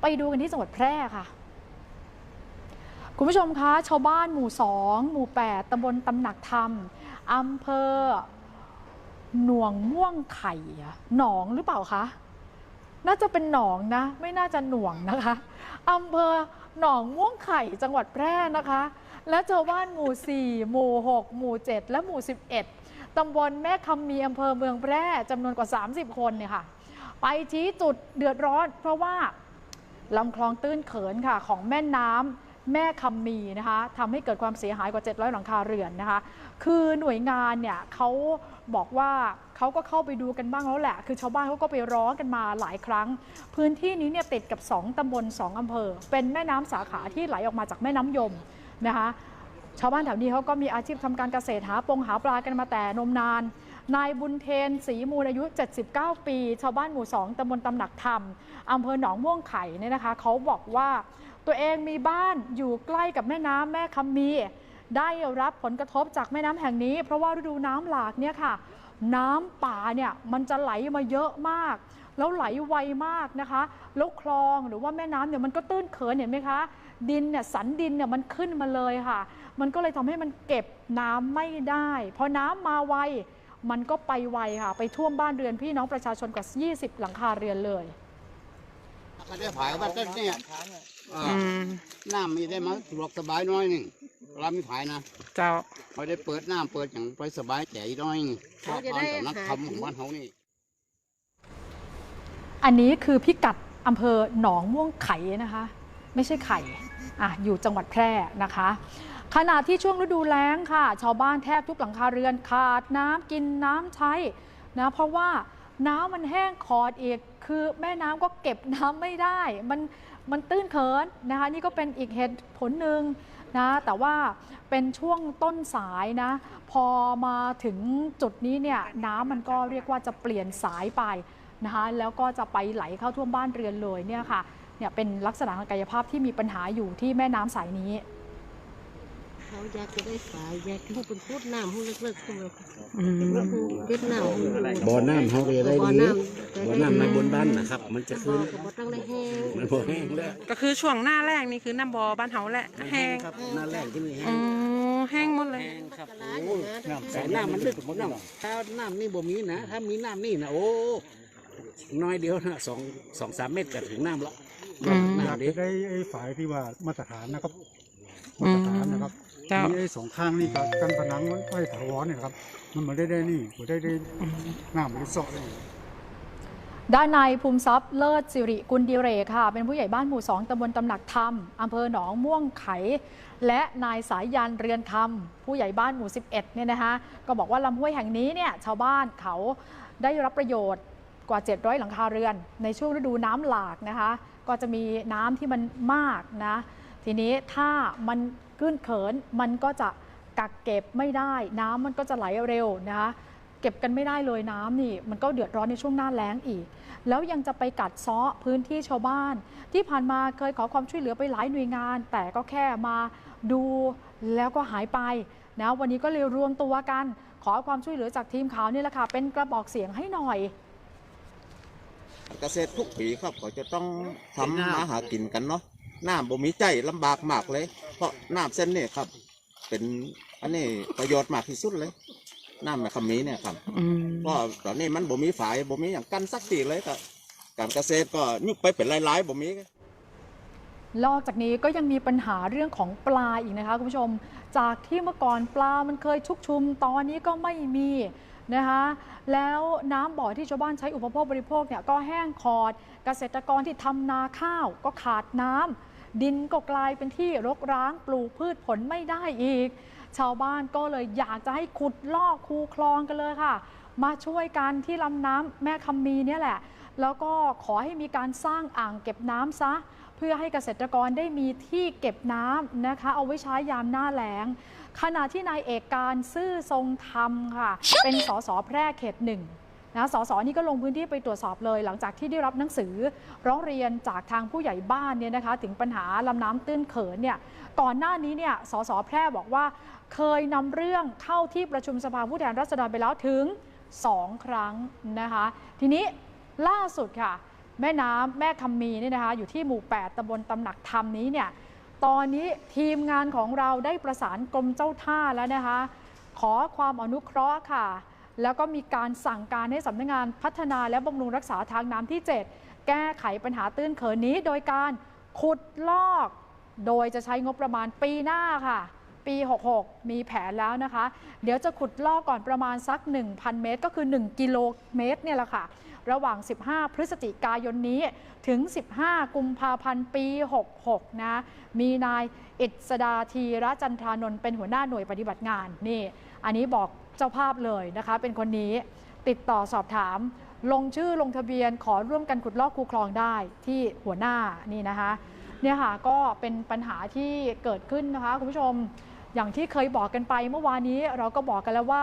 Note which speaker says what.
Speaker 1: ไปดูกันที่จังหวัดแพร่ค่ะ คุณผู้ชมคะชาวบ้านหมู่ 2 หมู่ 8 ตำบลตำหนักธรรมอำเภอหน่วงม่วงไข่หนองหรือเปล่าคะ น่าจะเป็นหนองนะ ไม่น่าจะหน่วงนะคะอำเภอหนองม่วงไข่จังหวัดแพร่นะคะ และชาวบ้านหมู่ 4 หมู่ 6 หมู่ 7 และหมู่ 11 ตำบลแม่คำมีอำเภอเมืองแพร่จำนวนกว่า 30 คนเนี่ยค่ะ ไปชี้จุดเดือดร้อน เพราะว่า ลำคลองตื้นเขินค่ะของแม่น้ำแม่คำมีนะคะทำให้เกิดความเสียหายกว่า 700 หลังคาเรือนนะคะ คือหน่วยงานเนี่ยเขาบอกว่าเขาก็เข้าไปดูกันบ้างแล้วแหละ คือชาวบ้านเขาก็ไปร้องกันมาหลายครั้ง พื้นที่นี้เนี่ยติดกับ 2 ตำบล 2 อำเภอ เป็นแม่น้ำสาขาที่ไหลออกมาจากแม่น้ำยมนะคะ ชาวบ้านแถวนี้เขาก็มีอาชีพทำการเกษตรหาปงหาปลากันมาแต่นมนาน นายบุญเทนศรีมูลอายุ 79 ปี ชาวบ้านหมู่ 2ตำบลตำหนักธรรมอำเภอหนองม่วงไข่เนี่ยนะคะ เขาบอกว่าตัวเองมีบ้านอยู่ใกล้กับแม่น้ำแม่คำมี ได้รับผลกระทบจากแม่น้ำแห่งนี้ เพราะว่าฤดูน้ำหลากเนี่ยค่ะ น้ำป่าเนี่ยมันจะไหลมาเยอะมาก แล้วไหลไวมากนะคะ แล้วคลองหรือว่าแม่น้ำเนี่ยมันก็ตื้นเขินเห็นไหมคะ ดินเนี่ยสันดินเนี่ยมันขึ้นมาเลยค่ะ มันก็เลยทำให้มันเก็บน้ำไม่ได้พอน้ำมาไว มันก็ไปไวค่ะ ไปท่วมบ้านเรือนพี่น้องประชาชนกว่า 20 หลังคาเรือนเลย
Speaker 2: ก็ได้ผายว่าต้นเนี่ยอ่า
Speaker 3: อืม
Speaker 2: น้ำมีได้มาสะดวกสบายหน้อยหนึ่งเราไม่ผายนะ
Speaker 3: เจ้า
Speaker 2: พอได้เปิดน้ำเปิดอย่างไปสบายใจหน้อยหนึ่งเพราะตอนตอนนักทำของบ้านเขานี่
Speaker 1: อันนี้คือพิกัดอำเภอหนองม่วงไข่นะคะ ไม่ใช่ไข่อะอยู่จังหวัดแพร่นะคะ ขณะที่ช่วงฤดูแล้งค่ะ ชาวบ้านแทบทุกหลังคาเรือนขาดน้ำกินน้ำใช้นะเพราะว่าน้ำมันแห้งขอดอีก คือแม่น้ำก็เก็บน้ำไม่ได้ มันมันตื้นเขินนะคะนี่ก็เป็นอีกเหตุผลหนึ่งนะแต่ว่าเป็นช่วงต้นสายนะ พอมาถึงจุดนี้เนี่ยน้ำมันก็เรียกว่าจะเปลี่ยนสายไปนะคะแล้วก็จะไปไหลเข้าท่วมบ้านเรือนเลยเนี่ยค่ะเนี่ยเป็นลักษณะทางกายภาพที่มีปัญหาอยู่ที่แม่น้ำสายนี้
Speaker 4: เขาอยากจะได้ฝายอยากให้เป็นพูดน้ำพูดเลิกๆพูด
Speaker 3: อืม
Speaker 4: เวียดนามพูด
Speaker 5: บ่อน้ำเขาก็จะได้
Speaker 4: บ่อ
Speaker 5: ดี
Speaker 4: น้ำ
Speaker 5: บ่อน้ำในบนบ้านนะครับ มันจะ
Speaker 4: บ่
Speaker 5: ขึ้
Speaker 4: อนก็บ่ต้องได้แห้ง
Speaker 5: มันบ่แห้งแล้ว
Speaker 3: ก็คือช่วงหน้าแรกนี่คือน้ำบอบ้านเฮาแหละแห้ง
Speaker 5: ครับหน้าแรกที่นี่แห้
Speaker 3: อ๋
Speaker 5: ง
Speaker 3: อแห้งหมดเลย
Speaker 5: แห้งครับโอ้สายน้ำมันลึกหมดน้ำถ้าน้ำนี่บ่มีนะ ถ้ามีน้ำนี่นะโอ้น้อยเดียวนะสองสองสามเมตรก็ถึงน้ำแล้ว
Speaker 3: อืม
Speaker 6: อยาก
Speaker 5: น้ำดิ
Speaker 6: จะได้ไอ้ฝายที่ว่ามาตรฐานนะครับ
Speaker 3: อื
Speaker 6: มามตรฐานนะครับ
Speaker 3: เจ้า
Speaker 6: มีไอ้สองข้างนี่กับกันผนังไว้ถาวรเนี่ยครับ มันมาได้ได้นี่มาได้ได้น้ำมันได้เสาะได้
Speaker 1: ด้านในภูมิทรัพย์เลิศสิริกุลดิเรกค่ะ เป็นผู้ใหญ่บ้านหมู่สองตำบลตำหนักธรรมอำเภอหนองม่วงไข และนายสายยันเรือนคำผู้ใหญ่บ้านหมู่ 11 เนี่ยนะคะ ก็บอกว่าลำห้วยแห่งนี้เนี่ยชาวบ้านเขาได้รับประโยชน์กว่า 700 หลังคาเรือน ในช่วงฤดูน้ำหลากนะคะ ก็จะมีน้ำที่มันมากนะ ทีนี้ถ้ามันขึ้นเขินมันก็จะกักเก็บไม่ได้ น้ำมันก็จะไหลเร็วนะคะเก็บกันไม่ได้เลยน้ำนี่ มันก็เดือดร้อนในช่วงหน้าแล้งอีก แล้วยังจะไปกัดซาะพื้นที่ชาวบ้าน ที่ผ่านมาเคยขอความช่วยเหลือไปหลายหน่วยงาน แต่ก็แค่มาดูแล้วก็หายไปนะวันนี้ก็เลยรวมตัวกัน ขอความช่วยเหลือจากทีมข่าวนี่แหละค่ะ เป็นกระบอกเสียงให้หน่อย
Speaker 7: เกษตรทุกปีครับก็จะต้องทำมาหากินกันเนาะ น้ำบ่มีใจลำบากมากเลย เพราะน้ำเส้นนี่ครับ เป็นอันนี้ประโยชน์มากที่สุดเลย น้ำแม่คำมีเนี่ยครับ
Speaker 3: อืม
Speaker 7: เพราะตอนนี้มันบ่มีฝายบ่มีอย่างกันสักทีเลยก็การเกษตรก็ยุบไปเป็นหลายๆบ่มี
Speaker 1: นอกจากนี้ก็ยังมีปัญหาเรื่องของปลาอีกนะคะคุณผู้ชม จากที่เมื่อก่อนปลามันเคยชุกชุม ตอนนี้ก็ไม่มี นะคะแล้วน้ำบ่อที่ชาวบ้านใช้อุปโภคบริโภคเนี่ยก็แห้งขอด เกษตรกรที่ทำนาข้าวก็ขาดน้ำดินก็กลายเป็นที่รกร้างปลูกพืชผลไม่ได้อีก ชาวบ้านก็เลยอยากจะให้ขุดลอกคูคลองกันเลยค่ะ มาช่วยกันที่ลำน้ำแม่คำมีเนี่ยแหละ แล้วก็ขอให้มีการสร้างอ่างเก็บน้ำซะ เพื่อให้เกษตรกรได้มีที่เก็บน้ำนะคะ เอาไว้ใช้ยามหน้าแล้ง ขณะที่นายเอกการซื่อทรงธรรมค่ะ เป็นสสแพร่เขตหนึ่งนะสสนี่ก็ลงพื้นที่ไปตรวจสอบเลย หลังจากที่ได้รับหนังสือร้องเรียนจากทางผู้ใหญ่บ้านเนี่ยนะคะถึงปัญหาลำน้ำตื้นเขินเนี่ยก่อนหน้านี้เนี่ยสสแพร่บอกว่า เคยนำเรื่องเข้าที่ประชุมสภาผู้แทนราษฎรไปแล้วถึง 2 ครั้งนะคะ ทีนี้ล่าสุดค่ะ แม่น้ำแม่คำมีเนี่ยนะคะอยู่ที่หมู่ 8ตำบลตำหนักธรรมนี้เนี่ยตอนนี้ทีมงานของเราได้ประสานกรมเจ้าท่าแล้วนะคะ ขอความอนุเคราะห์ค่ะ แล้วก็มีการสั่งการให้สำนักงานพัฒนาและบำรุงรักษาทางน้ำที่ 7 แก้ไขปัญหาตื้นเขินนี้ โดยการขุดลอก โดยจะใช้งบประมาณปีหน้าค่ะ ปี 66 มีแผนแล้วนะคะ เดี๋ยวจะขุดลอกก่อนประมาณสัก 1,000 เมตร ก็คือ 1 กิโลเมตรเนี่ยแหละค่ะ ระหว่าง 15 พฤศจิกายนนี้ถึง 15 กุมภาพันธ์ปี 66 นะ มีนายอิสดาธีระจันทรานนท์เป็นหัวหน้าหน่วยปฏิบัติงานนี่ อันนี้บอกเจ้าภาพเลยนะคะ เป็นคนนี้ติดต่อสอบถามลงชื่อลงทะเบียนขอร่วมกันขุดลอกคูคลองได้ที่หัวหน้านี่นะคะเนี่ยค่ะก็เป็นปัญหาที่เกิดขึ้นนะคะคุณผู้ชม อย่างที่เคยบอกกันไปเมื่อวานนี้เราก็บอกกันแล้วว่า